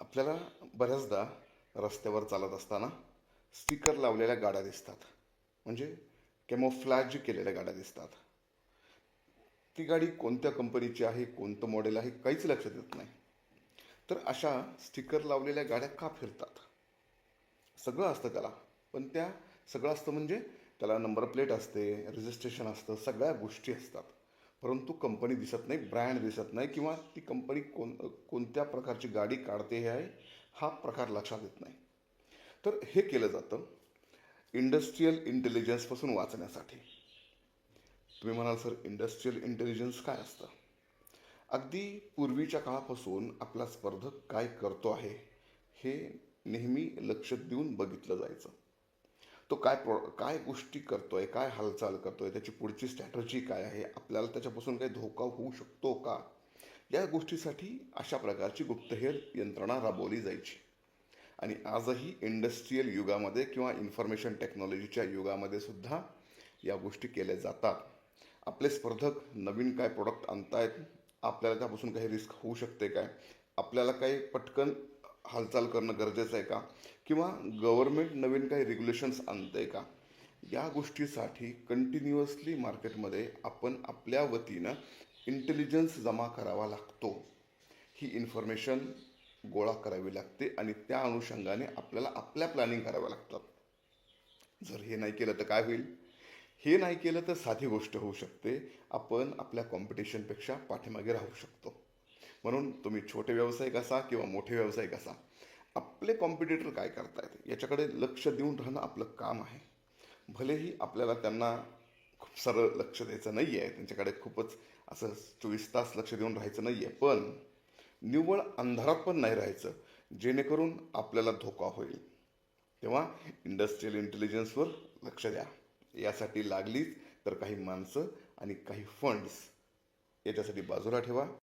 आपल्याला बऱ्याचदा रस्त्यावर चालत असताना स्टिकर लावलेल्या गाड्या दिसतात. म्हणजे कॅमोफ्लॅज केलेल्या गाड्या दिसतात. ती गाडी कोणत्या कंपनीची आहे कोणतं मॉडेल आहे काहीच लक्षात येत नाही. तर अशा स्टिकर लावलेल्या गाड्या का फिरतात? सगळं असतं त्याला. पण त्या सगळं असतं म्हणजे त्याला नंबर प्लेट असते रजिस्ट्रेशन असतं सगळ्या गोष्टी असतात. परंतु कंपनी दिसत नाही ब्रँड दिसत नाही किंवा ती कंपनी कोण कोणत्या प्रकारची गाडी काढते हे आहे हा प्रकार लक्षात येत नाही. तर हे केलं जातं इंडस्ट्रीयल इंटेलिजन्सपासून वाचण्यासाठी. तुम्ही म्हणाल सर इंडस्ट्रीयल इंटेलिजन्स काय असतं? अगदी पूर्वीच्या काळापासून आपला स्पर्धक काय करतो आहे हे नेहमी लक्ष देऊन बघितलं जायचं. तो काय प्रो काय गोष्टी करतो आहे काय हालचाल करतो आहे त्याची पुढची स्ट्रॅटर्जी काय आहे आपल्याला त्याच्यापासून काही धोका होऊ शकतो का? या गोष्टीसाठी अशा प्रकारची गुप्तहेर यंत्रणा राबवली जायची. आणि आजही इंडस्ट्रीयल युगामध्ये किंवा इन्फॉर्मेशन टेक्नॉलॉजीच्या युगामध्ये सुद्धा या गोष्टी केल्या जातात. आपले स्पर्धक नवीन काय प्रोडक्ट आणतायत आपल्याला त्यापासून काही रिस्क होऊ शकते काय? आपल्याला काही पटकन हालचाल करणं गरजेचं आहे का? किंवा गव्हर्नमेंट नवीन काही रेग्युलेशन्स आणतंय का? या गोष्टीसाठी कंटिन्युअसली मार्केटमध्ये आपण आपल्या वतीनं इंटेलिजन्स जमा करावा लागतो. ही इन्फॉर्मेशन गोळा करावी लागते आणि त्या अनुषंगाने आपल्याला आपल्या प्लॅनिंग कराव्या लागतात. जर हे नाही केलं तर काय होईल? हे नाही केलं तर साधी गोष्ट होऊ शकते. आपण आपल्या कॉम्पिटिशनपेक्षा पाठीमागे राहू शकतो. म्हणून तुम्ही छोटे व्यावसायिक असा किंवा मोठे व्यावसायिक असा आपले कॉम्पिटिटर काय करतायत याच्याकडे लक्ष देऊन राहणं आपलं काम आहे. भलेही आपल्याला त्यांना खूप सरळ लक्ष द्यायचं नाही आहे त्यांच्याकडे खूपच असं चोवीस तास लक्ष देऊन राहायचं नाही आहे पण निव्वळ अंधारात पण नाही राहायचं जेणेकरून आपल्याला धोका होईल. तेव्हा इंडस्ट्रीयल इंटेलिजन्सवर लक्ष द्या. यासाठी लागलीच तर काही माणसं आणि काही फंड्स याच्यासाठी बाजूला ठेवा.